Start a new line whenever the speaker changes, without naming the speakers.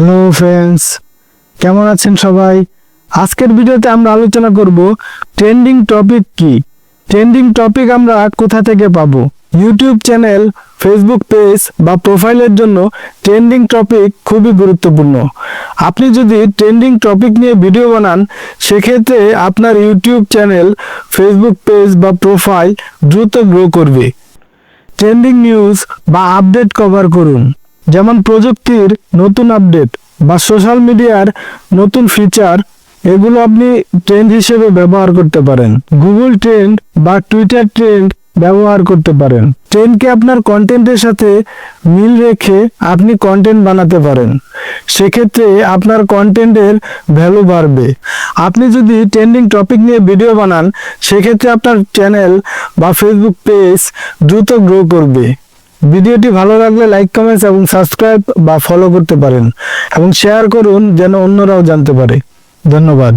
Hello friends, কেমন আছেন সবাই? আজকের ভিডিওতে আমরা আলোচনা করব ট্রেন্ডিং টপিক কি? ট্রেন্ডিং টপিক আমরা কোথা থেকে পাব? ইউটিউব চ্যানেল, ফেসবুক পেজ বা প্রোফাইলের জন্য ট্রেন্ডিং টপিক খুবই গুরুত্বপূর্ণ। আপনি যদি ট্রেন্ডিং টপিক নিয়ে ভিডিও বানান, সেক্ষেত্রে আপনার ইউটিউব চ্যানেল, ফেসবুক পেজ বা প্রোফাইল দ্রুত গ্রো করবে। ট্রেন্ডিং নিউজ বা আপডেট কভার করুন। যেমন প্রযুক্তির নতুন আপডেট বা সোশ্যাল মিডিয়ার নতুন ফিচার, এগুলো আপনি ট্রেন্ড হিসেবে ব্যবহার করতে পারেন। গুগল ট্রেন্ড বা টুইটার ট্রেন্ড ব্যবহার করতে পারেন। ট্রেন্ডকে আপনার কন্টেন্টের সাথে মিল রেখে আপনি কন্টেন্ট বানাতে পারেন। সেক্ষেত্রে আপনার কন্টেন্টের ভ্যালু বাড়বে। আপনি যদি ট্রেন্ডিং টপিক নিয়ে ভিডিও বানান, সেক্ষেত্রে আপনার চ্যানেল বা ফেসবুক পেজ দ্রুত গ্রো করবে। ভিডিওটি ভালো লাগলে লাইক, কমেন্টস এবং সাবস্ক্রাইব বা ফলো করতে পারেন এবং শেয়ার করুন যেন অন্যরাও জানতে পারে। ধন্যবাদ।